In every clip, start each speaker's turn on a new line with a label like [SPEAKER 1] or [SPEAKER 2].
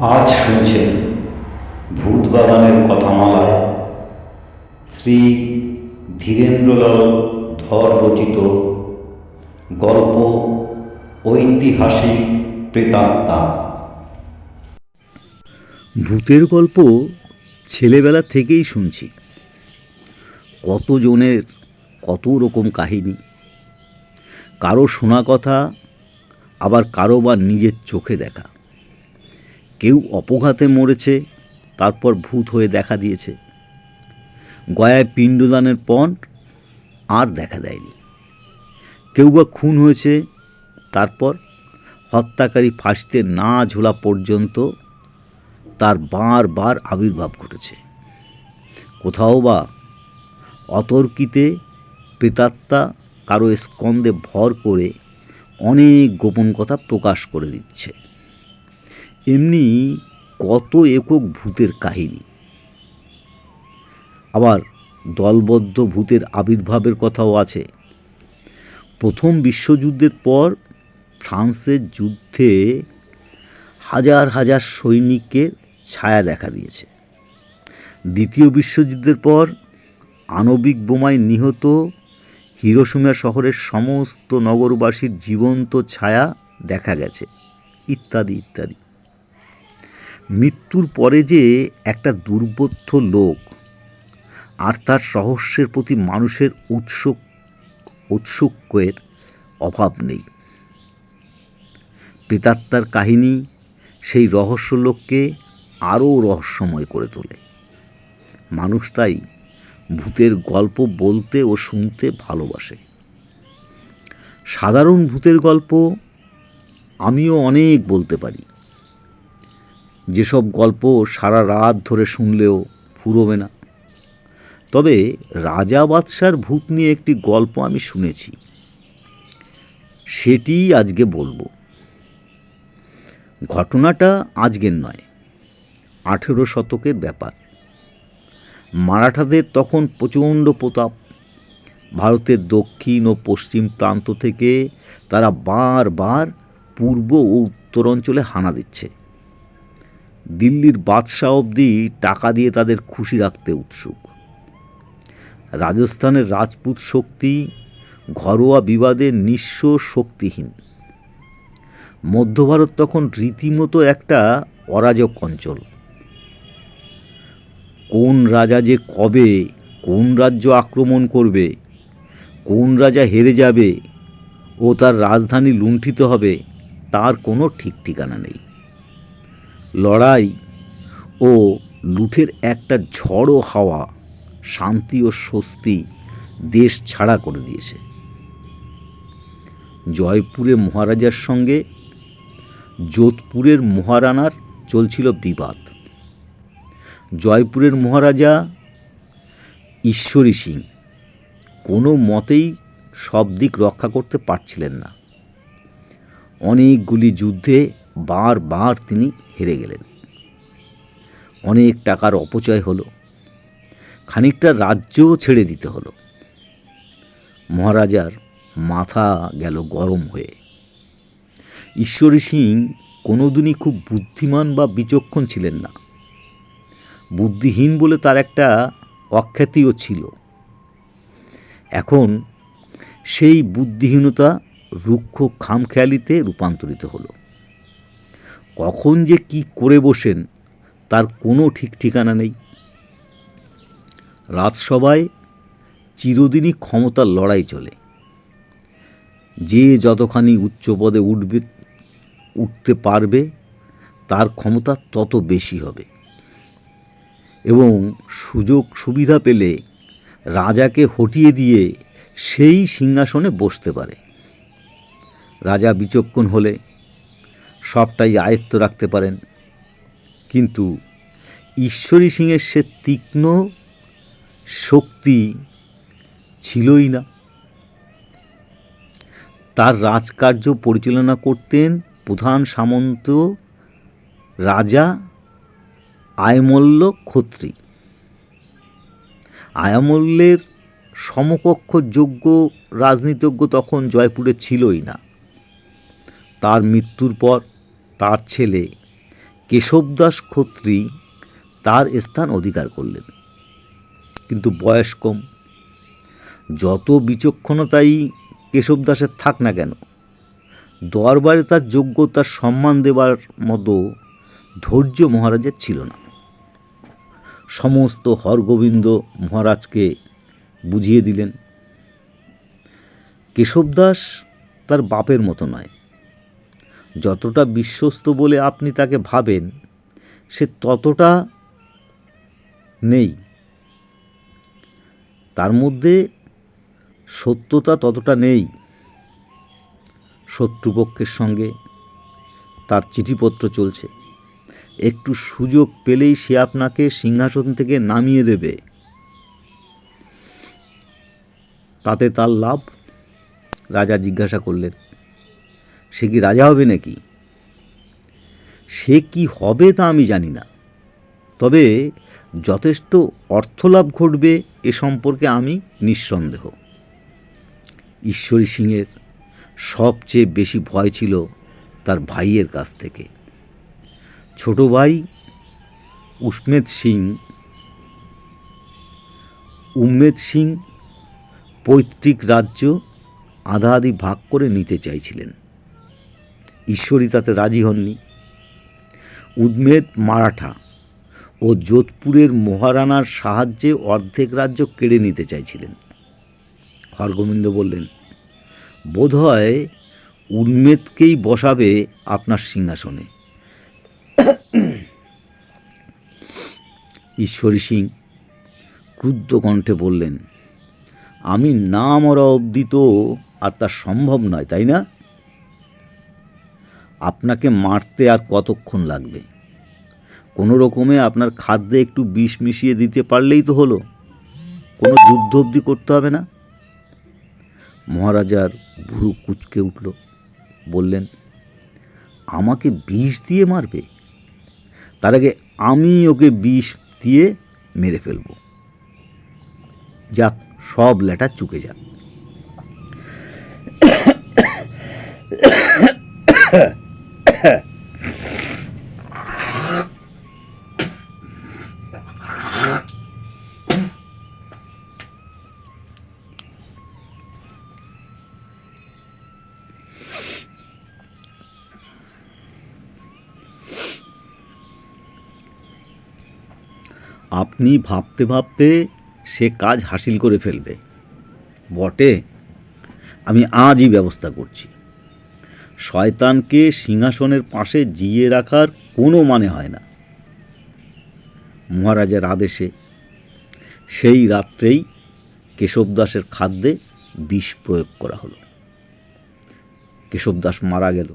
[SPEAKER 1] আজ শুনছেন ভূত বাগানের কথামালায় শ্রী ধীরেন্দ্রলাল ধর রচিত গল্প ঐতিহাসিক প্রেতাত্মা।
[SPEAKER 2] ভূতের গল্প ছেলেবেলা থেকেই শুনছি। কতজনের কত রকম কাহিনী। কারও শোনা কথা, আবার কারও বা নিজের চোখে দেখা। কেউ অপঘাতে মরেছে, তারপর ভূত হয়ে দেখা দিয়েছে। গয়ায় পিণ্ডদানের পর আর দেখা দেয়নি। কেউ বা খুন হয়েছে, তারপর হত্যাকারী ফাঁসিতে না ঝোলা পর্যন্ত তার বারবার আবির্ভাব ঘটেছে। কোথাও বা অতর্কিতে প্রেতাত্মা কারও স্কন্দে ভর করে অনেক গোপন কথা প্রকাশ করে দিচ্ছে। এমনি কত একক ভূতের কাহিনী। আবার দলবদ্ধ ভূতের আবির্ভাবের কথাও আছে। প্রথম বিশ্বযুদ্ধের পর ফ্রান্সের যুদ্ধে হাজার হাজার সৈনিকের ছায়া দেখা দিয়েছে। দ্বিতীয় বিশ্বযুদ্ধের পর আণবিক বোমায় নিহত হিরোসীমা শহরের সমস্ত নগরবাসীর জীবন্ত ছায়া দেখা গেছে। ইত্যাদি ইত্যাদি। মৃত্যুর পরে যে একটা দুর্বোধ্য লোক আর তার রহস্যের প্রতি মানুষের উৎসুক ঔৎসুক্যের অভাব নেই। প্রেতাত্মার কাহিনী সেই রহস্য লোককে আরও রহস্যময় করে তোলে। মানুষ তাই ভূতের গল্প বলতে ও শুনতে ভালোবাসে। সাধারণ ভূতের গল্প আমিও অনেক বলতে পারি। যেসব গল্প সারা রাত ধরে শুনলেও ফুরোবে না। তবে রাজা বাদশার ভূত নিয়ে একটি গল্প আমি শুনেছি। সেটিই আজকে বলব। ঘটনাটা আজকের নয়, আঠেরো শতকের ব্যাপার। মারাঠাদের তখন প্রচণ্ড প্রতাপ। ভারতের দক্ষিণ ও পশ্চিম প্রান্ত থেকে তারা বারবার পূর্ব ও উত্তরাঞ্চলে হানা দিচ্ছে। দিল্লির বাদশাহ অবধি টাকা দিয়ে তাদের খুশি রাখতে উৎসুক। রাজস্থানের রাজপুত শক্তি ঘরোয়া বিবাদে নিঃস্ব শক্তিহীন। মধ্য ভারত তখন রীতিমতো একটা অরাজক অঞ্চল। কোন রাজা যে কবে, কোন রাজ্য আক্রমণ করবে, কোন রাজা হেরে যাবে ও তার রাজধানী লুণ্ঠিত হবে, তার কোনো ঠিক ঠিকানা নেই। লড়াই ও লুঠের একটা ঝড়ো হাওয়া শান্তি ও স্বস্তি দেশ ছাড়া করে দিয়েছে। জয়পুরে মহারাজার সঙ্গে যোধপুরের মহারানার চলছিল বিবাদ। জয়পুরের মহারাজা ঈশ্বরী সিং কোনো মতেই সব দিক রক্ষা করতে পারছিলেন না। অনেকগুলি যুদ্ধে বারবার তিনি হেরে গেলেন। অনেক টাকার অপচয় হলো। খানিকটা রাজ্যও ছেড়ে দিতে হলো। মহারাজার মাথা গেল গরম হয়ে। ঈশ্বরী সিং কোনোদিনই খুব বুদ্ধিমান বা বিচক্ষণ ছিলেন না। বুদ্ধিহীন বলে তার একটা অখ্যাতিও ছিল। এখন সেই বুদ্ধিহীনতা রুক্ষ খামখেয়ালিতে রূপান্তরিত হলো। কখন যে কি করে বসেন, তার কোনো ঠিক ঠিকানা নেই। রাজসভায় চিরদিনই ক্ষমতার লড়াই চলে। যে যতখানি উচ্চ পদে উঠবে, উঠতে পারবে, তার ক্ষমতা তত বেশি হবে। এবং সুযোগ সুবিধা পেলে রাজাকে হটিয়ে দিয়ে সেই সিংহাসনে বসতে পারে। রাজা বিচক্ষণ হলে সবটাই আয়ত্ত রাখতে পারেন। কিন্তু ঈশ্বরী সিংয়ের সে তীক্ষ্ণ শক্তি ছিলই না। তার রাজকার্য পরিচালনা করতেন প্রধান সামন্ত রাজা আয়মল্ল ক্ষত্রী আয়ামল্যের সমকক্ষ যোগ্য রাজনীতিজ্ঞ তখন জয়পুরে ছিলই না। তার মৃত্যুর পর তার ছেলে কেশবদাস খত্রী তার স্থান অধিকার করলেন। কিন্তু বয়স কম। যত বিচক্ষণতাই কেশবদাসের থাক না কেন, দরবারে তার যোগ্যতার সম্মান দেবার মতো ধৈর্য মহারাজের ছিল না। সমস্ত হরগোবিন্দ মহারাজকে বুঝিয়ে দিলেন, কেশবদাস তার বাপের মতো নয়। যতটা বিশ্বস্ত বলে আপনি তাকে ভাবেন, সে ততটা নেই। তার মধ্যে সত্যতা ততটা নেই শত্রুপক্ষের সঙ্গে। তার চিঠিপত্র চলছে। একটু সুযোগ পেলেই সে আপনাকে সিংহাসন থেকে নামিয়ে দেবে। তাতে তার লাভ? রাজা জিজ্ঞাসা করলেন। সে কি রাজা হবে নাকি? সে কি হবে তা আমি জানি না। তবে যথেষ্ট অর্থলাভ ঘটবে এ সম্পর্কে আমি নিঃসন্দেহ। ঈশ্বরী সিংয়ের সবচেয়ে বেশি ভয় ছিল তার ভাইয়ের কাছ থেকে। ছোট ভাই উসমেদ সিং, উম্মেদ সিং পৈতৃক রাজ্য আধা আধি ভাগ করে নিতে চাইছিলেন। ঈশ্বরী তাতে রাজি হননি। উদ্মেদ মারাঠা ও যোধপুরের মহারানার সাহায্যে অর্ধেক রাজ্য কেড়ে নিতে চাইছিলেন। হরগোবিন্দ বললেন বোধহয় উন্মেদকেই বসাবে আপনার সিংহাসনে। ঈশ্বরী সিং ক্রুদ্ধ কণ্ঠে বললেন, আমি না মরা অবধি তো আর তা সম্ভব নয়, তাই না? আপনাকে মারতে আর কতক্ষণ লাগবে? কোনো রকমে আপনার খাদ্যে একটু বিষ মিশিয়ে দিতে পারলেই তো হলো। কোনো যুদ্ধ অবধি করতে হবে না? মহারাজার ভুরু কুচকে উঠল, বললেন, আমাকে বিষ দিয়ে মারবে? তার আগে আমি ওকে বিষ দিয়ে মেরে ফেলব। যাক, সব লেটার চুকে যাক। আপনি ভাবতে ভাবতে সে কাজ হাসিল করে ফেলবে। বটে আমি আজই ব্যবস্থা করছি। শয়তানকে সিংহাসনের পাশে জিয়ে রাখার কোনো মানে হয় না। মহারাজের আদেশে সেই রাত্রেই কেশবদাসের খাদ্যে বিষ প্রয়োগ করা হলো। কেশবদাস মারা গেল।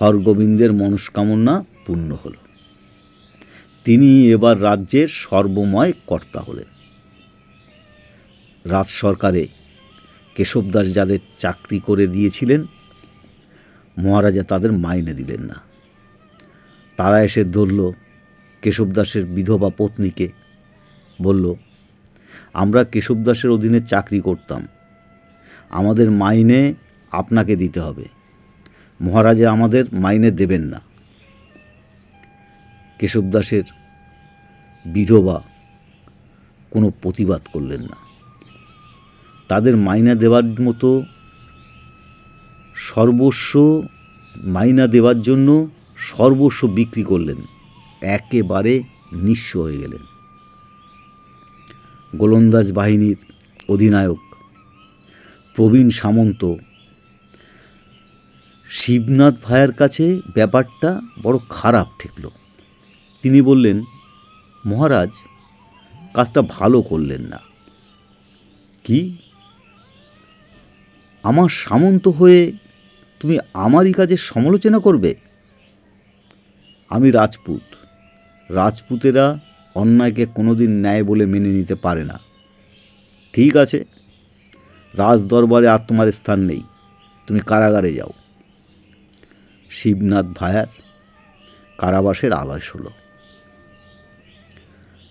[SPEAKER 2] হরগোবিন্দের মনস্কামনা পূর্ণ হল। তিনি এবার রাজ্যের সর্বময় কর্তা হলেন। রাজ সরকারে কেশবদাস যাদের চাকরি করে দিয়েছিলেন মহারাজা তাদের মাইনে দিলেন না। তারা এসে ধরল কেশবদাসের বিধবা পত্নীকে। বলল, আমরা কেশবদাসের অধীনে চাকরি করতাম। আমাদের মাইনে আপনাকে দিতে হবে। মহারাজা আমাদের মাইনে দেবেন না। কেশবদাসের বিধবা কোনো প্রতিবাদ করলেন না। তাদের মাইনা দেওয়ার মতো সর্বস্ব মাইনা দেওয়ার জন্য সর্বস্ব বিক্রি করলেন। একেবারে নিঃস্ব হয়ে গেলেন। গোলন্দাজ বাহিনীর অধিনায়ক প্রবীণ সামন্ত, শিবনাথ ভাইয়ের কাছে ব্যাপারটা বড় খারাপ ঠেকলো। তিনি বললেন, মহারাজ, কাজটা ভালো করলেন না। কি? আমার সামন্ত হয়ে তুমি আমারই কাজের সমালোচনা করবে? আমি রাজপুত। রাজপুতেরা অন্যায়কে কোনোদিন ন্যায় বলে মেনে নিতে পারে না। ঠিক আছে রাজ দরবারে আর তোমার স্থান নেই। তুমি কারাগারে যাও। শিবনাথ ভায়ার কারাবাসের আলয় হলো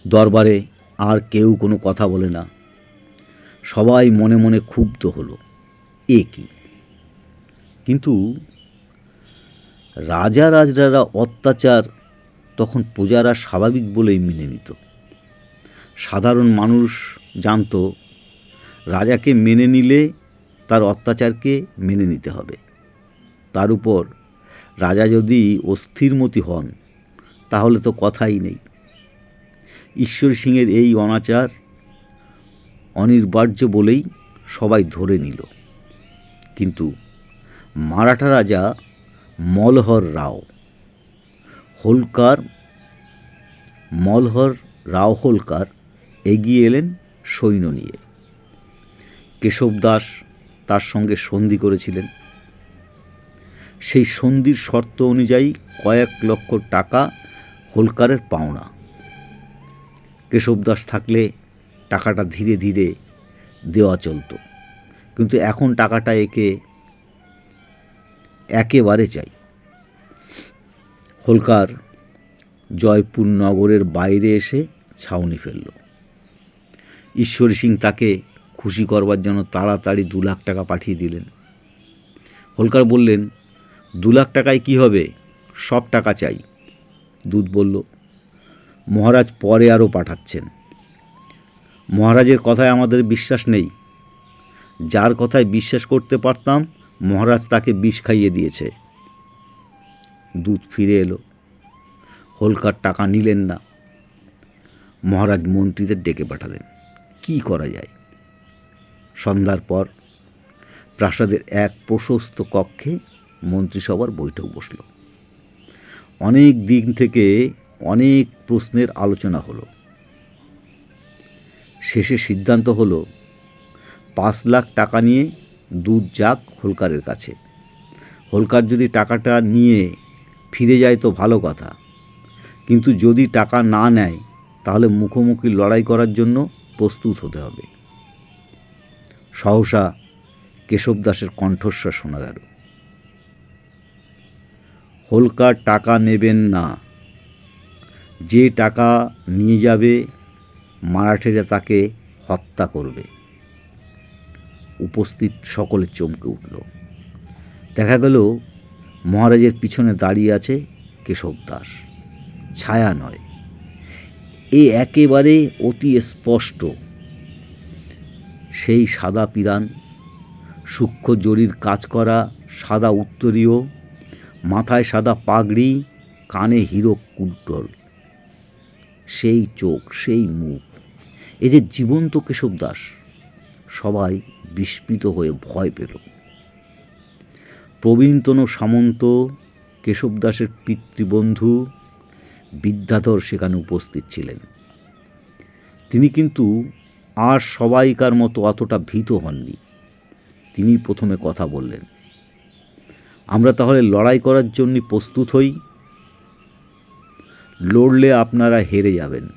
[SPEAKER 2] দরবারে আর কেউ কোনো কথা বলে না। সবাই মনে মনে ক্ষুব্ধ হলো। এ কি? কিন্তু রাজা রাজরারা অত্যাচার তখন প্রজারা স্বাভাবিক বলেই মেনে নিত। সাধারণ মানুষ জানতো, রাজাকে মেনে নিলে তার অত্যাচারকে মেনে নিতে হবে। তার উপর রাজা যদি অস্থিরমতি হন, তাহলে তো কথাই নেই। ঈশ্বর সিংয়ের এই অনাচার অনির্বার্য বলেই সবাই ধরে নিল। কিন্তু মারাঠা রাজা মলহর রাও। হোলকার, মলহর রাও হোলকার এগিয়ে এলেন সৈন্য নিয়ে। কেশব দাস তার সঙ্গে সন্ধি করেছিলেন। সেই সন্ধির শর্ত অনুযায়ী কয়েক লক্ষ টাকা হোলকারের পাওনা। কেশব দাস থাকলে টাকাটা ধীরে ধীরে দেওয়া চলতো। কিন্তু এখন টাকাটা একে একেবারে চাই। হোলকার জয়পুর নগরের বাইরে এসে ছাউনি ফেলল। ঈশ্বরী সিং তাকে খুশি করবার জন্য তাড়াতাড়ি দু লাখ টাকা পাঠিয়ে দিলেন। হোলকার বললেন, দু লাখ টাকায় কি হবে? সব টাকা চাই। দুধ বলল, মহারাজ পরে আরও পাঠাচ্ছেন। মহারাজের কথায় আমাদের বিশ্বাস নেই। যার কথায় বিশ্বাস করতে পারতাম মহারাজ তাকে বিষ খাইয়ে দিয়েছে। দুধ ফিরে এলো। হোলকার টাকা নিলেন না। মহারাজ মন্ত্রীদের ডেকে পাঠালেন। কি করা যায়? সন্ধ্যার পর প্রাসাদের এক প্রশস্ত কক্ষে মন্ত্রিসভার বৈঠক বসল। অনেক দিন থেকে অনেক প্রশ্নের আলোচনা হলো। শেষে সিদ্ধান্ত হলো, পাঁচ লাখ টাকা নিয়ে দুধ যাক হোলকারের কাছে। হোলকার যদি টাকাটা নিয়ে ফিরে যায় তো ভালো কথা। কিন্তু যদি টাকা না নেয়, তাহলে মুখোমুখি লড়াই করার জন্য প্রস্তুত হতে হবে। সহসা কেশব দাসের কণ্ঠস্বর শোনা গেল। হোলকার টাকা নেবেন না। যে টাকা নিয়ে যাবে, মারাঠিরা তাকে হত্যা করবে। উপস্থিত সকলে চমকে উঠল। দেখা গেল মহারাজের পিছনে দাঁড়িয়ে আছে কেশব দাস। ছায়া নয়। এ একেবারে অতি স্পষ্ট। সেই সাদা পিরান, সূক্ষ্ম জরির কাজ করা, সাদা উত্তরীয়, মাথায় সাদা পাগড়ি, কানে হিরো কুটল সেই চোখ, সেই মুখ, এ যে জীবন্ত কেশব দাস, সবাই বিস্মিত হয়ে ভয় পেল। প্রবীণতন সামন্ত, কেশব দাসের পিতৃবন্ধু, বিদ্যাধর সেখানে উপস্থিত ছিলেন। তিনি কিন্তু আর সবাইকার মতো অতটা ভীত হননি। তিনি প্রথমে কথা বললেন, আমরা তাহলে লড়াই করার জন্য প্রস্তুত হই। লড়লে আপনারা হেরে যাবেন।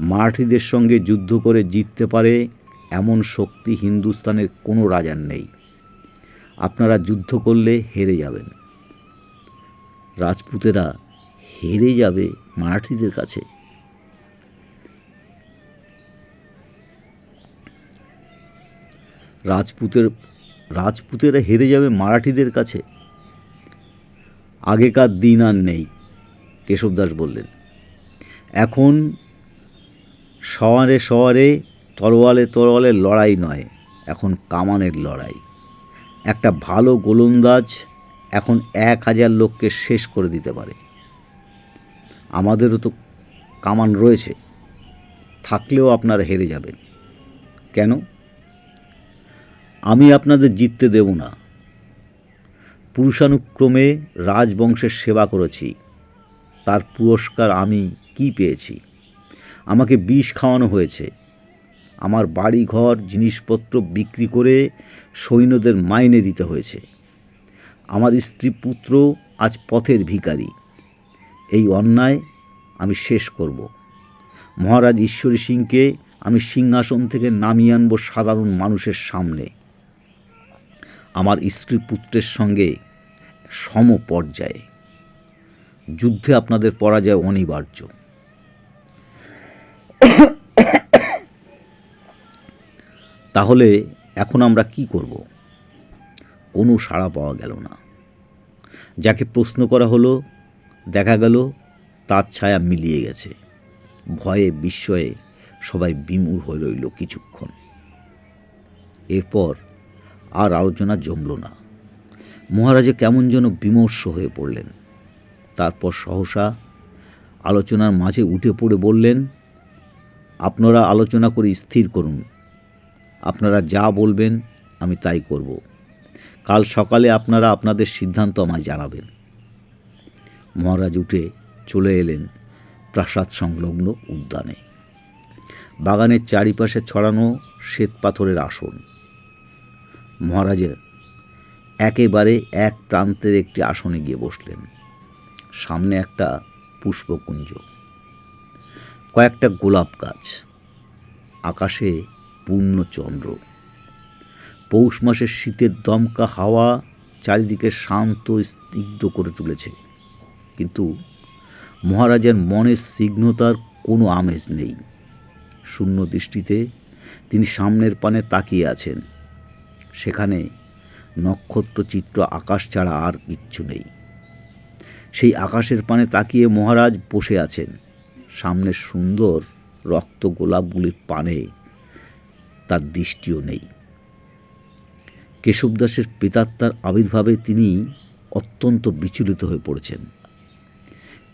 [SPEAKER 2] মারাঠিদের সঙ্গে যুদ্ধ করে জিততে পারে এমন শক্তি হিন্দুস্তানের কোনো রাজার নেই। আপনারা যুদ্ধ করলে হেরে যাবেন। রাজপুতেরা হেরে যাবে মারাঠিদের কাছে। রাজপুতের, রাজপুতেরা হেরে যাবে মারাঠিদের কাছে। আগেকার দিন আর নেই কেশব দাস বললেন। এখন শহরে শহরে তরোয়ালে তরোয়ালে লড়াই নয়, এখন কামানের লড়াই। একটা ভালো গোলন্দাজ এখন এক হাজার লোককে শেষ করে দিতে পারে। আমাদেরও তো কামান রয়েছে, থাকলেও আপনারা হেরে যাবেন। কেন? আমি আপনাদের জিততে দেব না। পুরুষানুক্রমে রাজবংশের সেবা করেছি, তার পুরস্কার আমি কি পেয়েছি? আমাকে বিষ খাওয়ানো হয়েছে আমার বাড়ি ঘর জিনিসপত্র বিক্রি করে সৈন্যদের মাইনে দিতে হয়েছে। আমার স্ত্রী পুত্র আজ পথের ভিখারি। এই অন্যায় আমি শেষ করব। মহারাজ ঈশ্বরী সিংকে আমি সিংহাসন থেকে নামিয়ে আনব সাধারণ মানুষের সামনে। আমার স্ত্রী পুত্রের সঙ্গে সম পর্যায়ে যুদ্ধে আপনাদের পরাজয় অনিবার্য। তাহলে এখন আমরা কি করব? কোনো সাড়া পাওয়া গেল না। যাকে প্রশ্ন করা হলো, দেখা গেল তার ছায়া মিলিয়ে গেছে। ভয়ে, বিস্ময়ে সবাই বিমূর হয়ে রইল কিছুক্ষণ। এরপর আর আলোচনা জমল না। মহারাজা কেমন যেন বিমর্ষ হয়ে পড়লেন। তারপর সহসা আলোচনার মাঝে উঠে পড়ে বললেন, আপনারা আলোচনা করে স্থির করুন। আপনারা যা বলবেন, আমি তাই করব। কাল সকালে আপনারা আপনাদের সিদ্ধান্ত আমায় জানাবেন। মহারাজ উঠে চলে এলেন প্রাসাদ সংলগ্ন উদ্যানে। বাগানের চারিপাশে ছড়ানো শ্বেত পাথরের আসন। মহারাজা একেবারে এক প্রান্তের একটি আসনে গিয়ে বসলেন। সামনে একটা পুষ্পকুঞ্জ। কয়েকটা গোলাপ গাছ। আকাশে পূর্ণ চন্দ্র পৌষ মাসের শীতের দমকা হাওয়া চারিদিকে শান্ত, স্নিগ্ধ করে তুলেছে। কিন্তু মহারাজের মনের স্নিগ্ধতার কোনো আমেজ নেই। শূন্য দৃষ্টিতে তিনি সামনের পানে তাকিয়ে আছেন। সেখানে নক্ষত্রচিত্র আকাশ ছাড়া আর কিচ্ছু নেই। সেই আকাশের পানে তাকিয়ে মহারাজ বসে আছেন। সামনে সুন্দর রক্ত গোলাপগুলির পানে তার দৃষ্টিও নেই। কেশবদাসের প্রেতাত্মার আবির্ভাবে তিনি অত্যন্ত বিচলিত হয়ে পড়েছেন।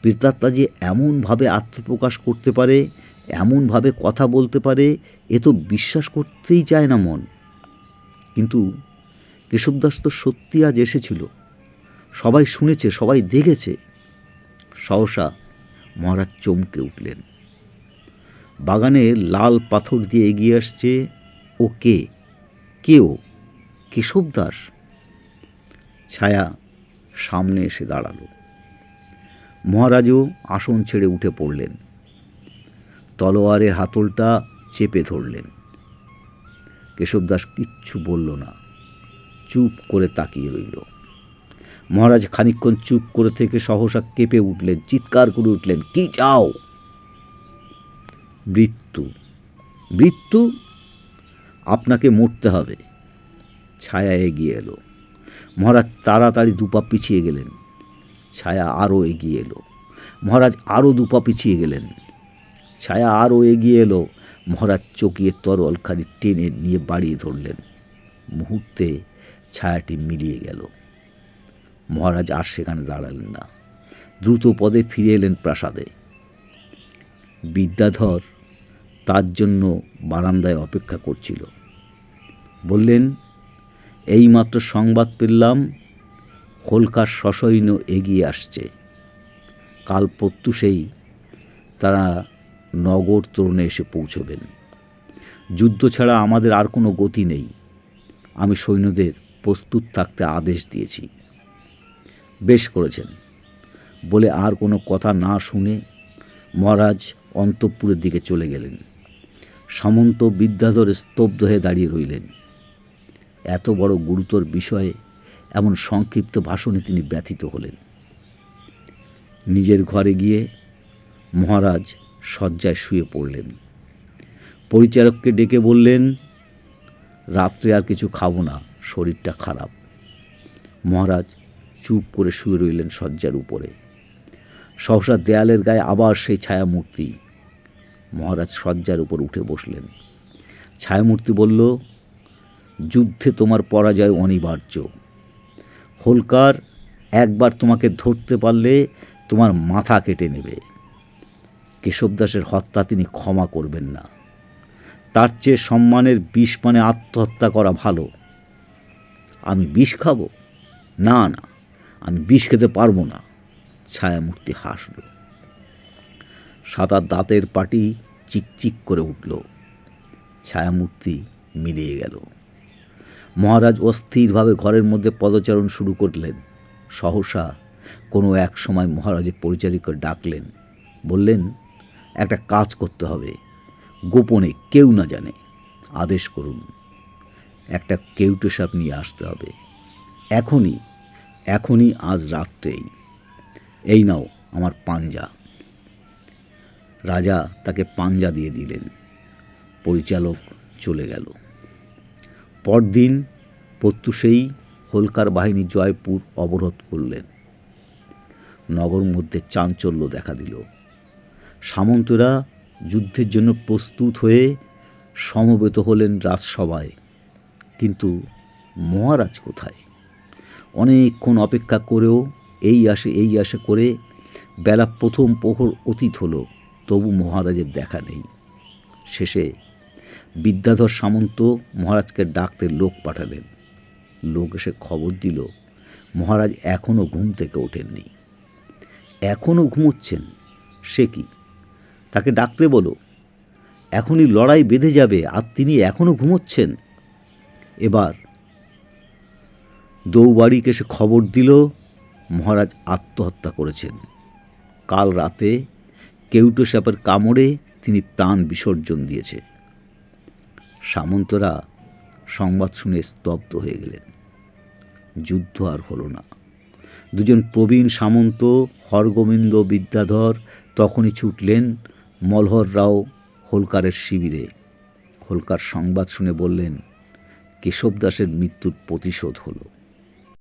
[SPEAKER 2] প্রেতাত্মা যে এমনভাবে আত্মপ্রকাশ করতে পারে, এমনভাবে কথা বলতে পারে, এ তো বিশ্বাস করতেই চায় না মন। কিন্তু কেশবদাস তো সত্যি আজ এসেছিল। সবাই শুনেছে, সবাই দেখেছে। সহসা মহারাজ চমকে উঠলেন। বাগানে লাল পাথর দিয়ে এগিয়ে আসছে ও কে? কে ও কেশব দাস? ছায়া সামনে এসে দাঁড়াল। মহারাজও আসন ছেড়ে উঠে পড়লেন। তলোয়ারের হাতলটা চেপে ধরলেন। কেশবদাস কিচ্ছু বলল না। চুপ করে তাকিয়ে রইল। মহারাজ খানিকক্ষণ চুপ করে থেকে সহসা কেঁপে উঠলেন, চিৎকার করে উঠলেন, কি চাও? মৃত্যু। মৃত্যু? আপনাকে মরতে হবে। ছায়া এগিয়ে এলো। মহারাজ তাড়াতাড়ি দুপা পিছিয়ে গেলেন। ছায়া আরও এগিয়ে এলো। মহারাজ আরও দুপা পিছিয়ে গেলেন। ছায়া আরও এগিয়ে এলো। মহারাজ চকিয়ে তরল খালি টেনে নিয়ে বাড়িয়ে ধরলেন। মুহূর্তে ছায়াটি মিলিয়ে গেল। মহারাজ আর সেখানে দাঁড়ালেন না। দ্রুত পদে ফিরে এলেন প্রাসাদে। বিদ্যাধর তার জন্য বারান্দায় অপেক্ষা করছিল। বললেন, এইমাত্র সংবাদ পেলাম হোলকার সসৈন্য এগিয়ে আসছে। কাল প্রত্যুষেই তারা নগর তরুণে এসে পৌঁছবেন। যুদ্ধ ছাড়া আমাদের আর কোনো গতি নেই। আমি সৈন্যদের প্রস্তুত থাকতে আদেশ দিয়েছি। বেশ করেছেন। বলে আর কোনো কথা না শুনে মহারাজ অন্তঃপুরের দিকে চলে গেলেন। সামন্ত বিদ্যাধর স্তব্ধ হয়ে দাঁড়িয়ে রইলেন। এত বড় গুরুতর বিষয়ে এমন সংক্ষিপ্ত ভাষণে তিনি ব্যথিত হলেন। নিজের ঘরে গিয়ে মহারাজ শয্যায় শুয়ে পড়লেন। পরিচারককে ডেকে বললেন, রাত্রে আর কিছু খাব না, শরীরটা খারাপ। মহারাজ চুপ করে শুয়ে রইলেন শয্যার উপরে। সহসা দেয়ালের গায়ে আবার সেই ছায়ামূর্তি। মহারাজ শয্যার উপর উঠে বসলেন। ছায়ামূর্তি বলল যুদ্ধে তোমার পরাজয় অনিবার্য। হোলকার, একবার তোমাকে ধরতে পারলে তোমার মাথা কেটে নেবে। কেশবদাসের হত্যা তিনি ক্ষমা করবেন না। তার চেয়ে সম্মানের বিষ মানে আত্মহত্যা করা ভালো। আমি বিষ খাব? না না, আমি বিষ খেতে পারব না। ছায়ামূর্তি হাসল। সাদা দাঁতের পাটি চিকচিক করে উঠল। ছায়ামূর্তি মিলিয়ে গেল। মহারাজ অস্থিরভাবে ঘরের মধ্যে পদচারণ শুরু করলেন। সহসা কোনো এক সময় মহারাজের পরিচারিকা ডাকলেন, বললেন, একটা কাজ করতে হবে। গোপনে কেউ না জানে। আদেশ করুন। একটা কেউটে সাপ নিয়ে আসতে হবে। এখনই এখনই আজ রাত্রেই। এই নাও আমার পাঞ্জা। রাজা তাকে পাঞ্জা দিয়ে দিলেন। পরিচালক চলে গেল। পরদিন প্রত্যুষেই হোলকার বাহিনী জয়পুর অবরোধ করলেন। নগর মধ্যে চাঞ্চল্য দেখা দিল। সামন্তরা যুদ্ধের জন্য প্রস্তুত হয়ে সমবেত হলেন রাজসভায়। কিন্তু মহারাজ কোথায়? অনেকক্ষণ অপেক্ষা করেও এই আসে এই আসে করে বেলা প্রথম প্রহর অতীত হলো, তবু মহারাজের দেখা নেই। শেষে বিদ্যাধর সামন্ত মহারাজকে ডাকতে লোক পাঠালেন। লোক এসে খবর দিল, মহারাজ এখনও ঘুম থেকে ওঠেননি। এখনও ঘুমোচ্ছেন? সে কি? তাকে ডাকতে বলো। এখনই লড়াই বেঁধে যাবে আর তিনি এখনও ঘুমোচ্ছেন? এবার দৌবাড়িকে সে খবর দিল, মহারাজ আত্মহত্যা করেছেন। কাল রাতে কেউটো সাপের কামড়ে তিনি প্রাণ বিসর্জন দিয়েছে। সামন্তরা সংবাদ শুনে স্তব্ধ হয়ে গেলেন। যুদ্ধ আর হলো না। দুজন প্রবীণ সামন্ত, হরগোবিন্দ বিদ্যাধর তখনই ছুটলেন মলহর রাও হোলকারের শিবিরে। হোলকার সংবাদ শুনে বললেন কেশব দাসের মৃত্যুর প্রতিশোধ হলো।